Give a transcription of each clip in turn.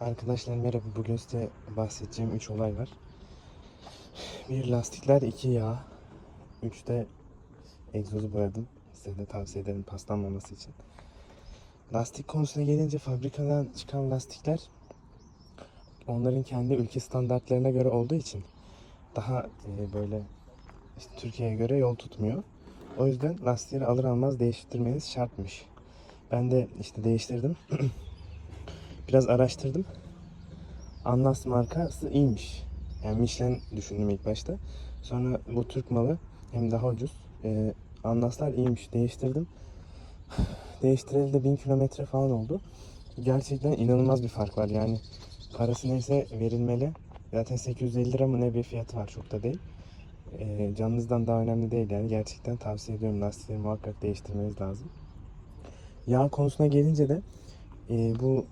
Arkadaşlar merhaba. Bugün size bahsedeceğim 3 olay var. Bir lastikler, iki yağ. Üç de egzozu boyadım. Size de tavsiye ederim paslanmaması için. Lastik konusuna gelince fabrikadan çıkan lastikler onların kendi ülke standartlarına göre olduğu için daha e, böyle işte Türkiye'ye göre yol tutmuyor. O yüzden lastikleri alır almaz değiştirmeniz şartmış. Ben de işte değiştirdim. Biraz araştırdım. Anlas markası iyiymiş. Yani Michelin düşündüm ilk başta. Sonra bu Türk malı hem daha ucuz. Ee, Anlaslar iyiymiş. Değiştirdim. Değiştireli de 1000 kilometre falan oldu. Gerçekten inanılmaz bir fark var. Yani parası neyse verilmeli. Zaten 850 lira mı ne bir fiyatı var. Çok da değil. Ee, canınızdan daha önemli değil yani. Gerçekten tavsiye ediyorum. Lastikleri muhakkak değiştirmeniz lazım. Yağ konusuna gelince de e, bu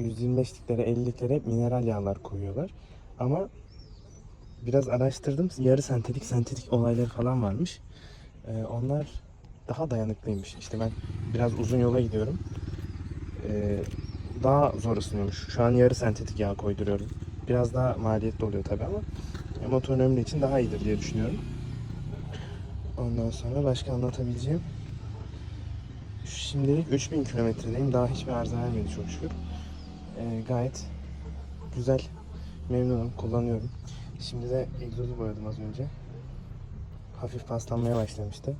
125'liklere 50'liklere hep mineral yağlar koyuyorlar. Ama biraz araştırdım. Yarı sentetik, sentetik olayları falan varmış. Ee, onlar daha dayanıklıymış. İşte ben biraz uzun yola gidiyorum. Ee, daha zor ısınıyormuş. Şu an yarı sentetik yağ koyduruyorum. Biraz daha maliyetli oluyor tabii ama motorun ömrü için daha iyidir diye düşünüyorum. Ondan sonra başka anlatabileceğim. Şimdilik 3000 kilometredeyim. Daha hiçbir arıza vermedi çok şükür. Ee, gayet güzel. Memnunum. Kullanıyorum. Şimdi de egzozu boyadım az önce. Hafif paslanmaya başlamıştı.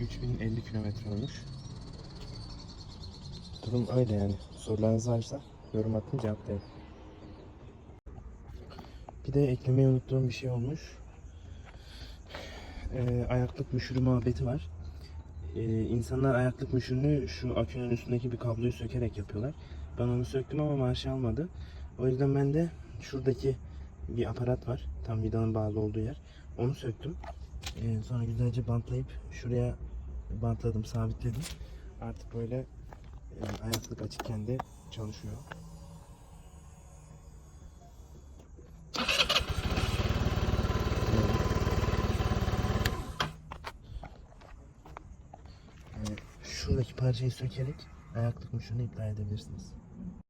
3050 kilometre olmuş. Durum öyle yani. Sorularınız varsa yorum atın cevaplayayım. Bir de eklemeyi unuttuğum bir şey olmuş. Ee, ayaklık müşürü muhabbeti var. Ee, insanlar ayaklık müşürünü şu akünün üstündeki bir kabloyu sökerek yapıyorlar. Ben onu söktüm ama marşı almadı. O yüzden ben de şuradaki bir aparat var. Tam vidanın bağlı olduğu yer. Onu söktüm. Ee, sonra güzelce bantlayıp şuraya bantladım, sabitledim. Artık böyle e, ayaklık açıkken de çalışıyor. Yani şuradaki parçayı sökerek ayaklık müşürünü iptal edebilirsiniz.